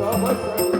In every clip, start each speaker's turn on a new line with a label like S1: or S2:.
S1: तवस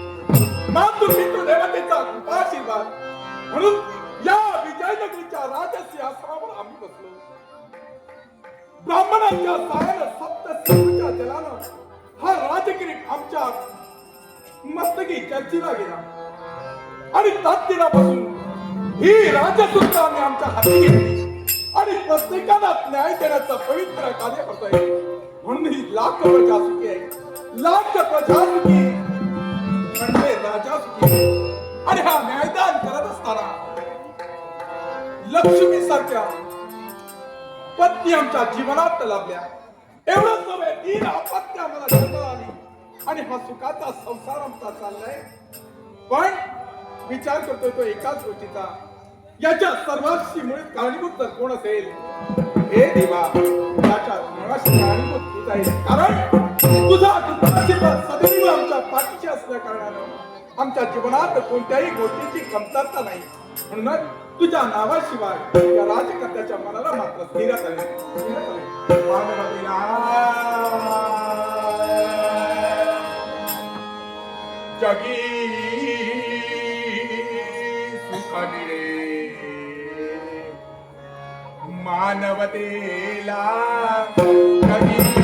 S1: नाम मातृपितृ देवतेचा कृपाशीर्वाद म्हणून या विजयनगरीच्या राजसिंहासनावर आम्ही बसलो. ब्राह्मणांच्या सायन सप्त सिंधूच्या जलानं हा राजकिरीट आमच्या मस्तकी चर्चीला गेला. आणि तात्दिनापासून ही राजसुद्धा आम्ही आमच्या हाती घेतली. आणि प्रत्येकाला न्याय देण्याचं पवित्र कार्य करतोय म्हणून ही लाख प्रजासुखी आहे. लाख प्रजा सुखी सुखी आणि हा न्यायदान करत असताना लक्ष्मी सारख्या पत्नी आमच्या जीवनात लाभल्या एवढंच नव्हे तीन अपत्य आम्हाला जन्माला आली. आणि हा सुखाचा संसार आमचा चाललाय. पण विचार करतोय तो एकाच गोष्टीचा. याच्या सर्वांशी मुळे कारणीभूत तर कोण असेल हे देवा याच्या सर्वांशी कारणीभूत तूच आहेस. कारण तुझा आशीर्वाद सदैव आमच्या पाठीशी असल्या कारणानं आमच्या जीवनात कोणत्याही गोष्टीची कमतरता नाही. म्हणूनच तुझ्या नावाशिवाय या राजकर्त्याच्या मनाला मात्र स्थिरता नाही जगी सुखाने. मानवतेला जगी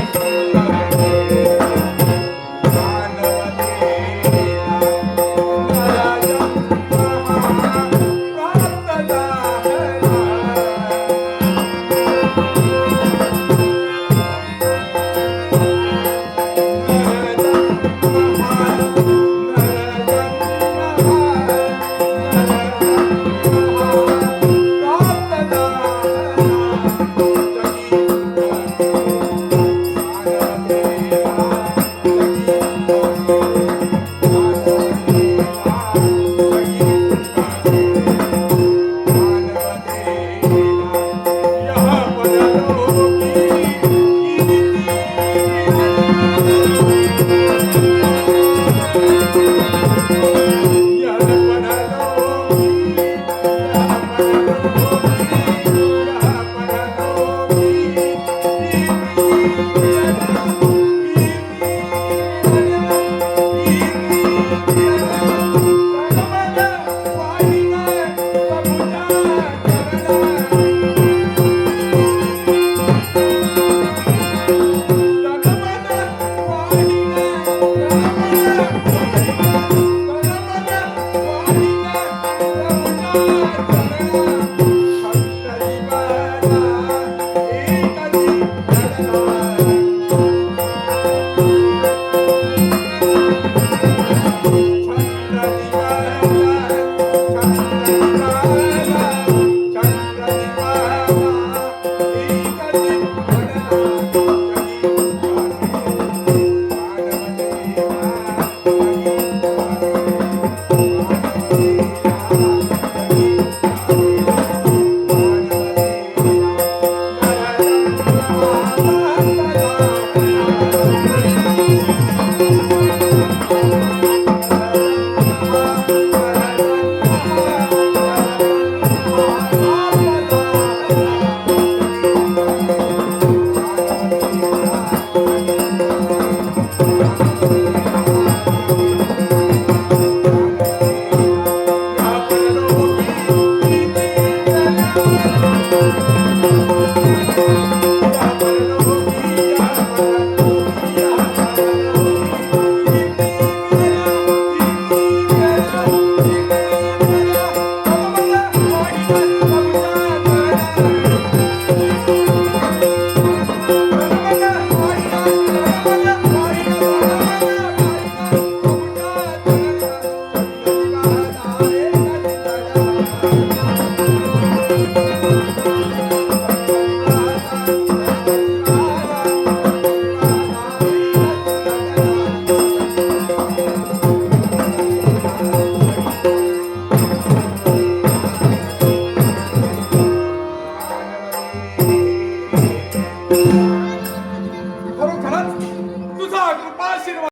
S1: Thank you.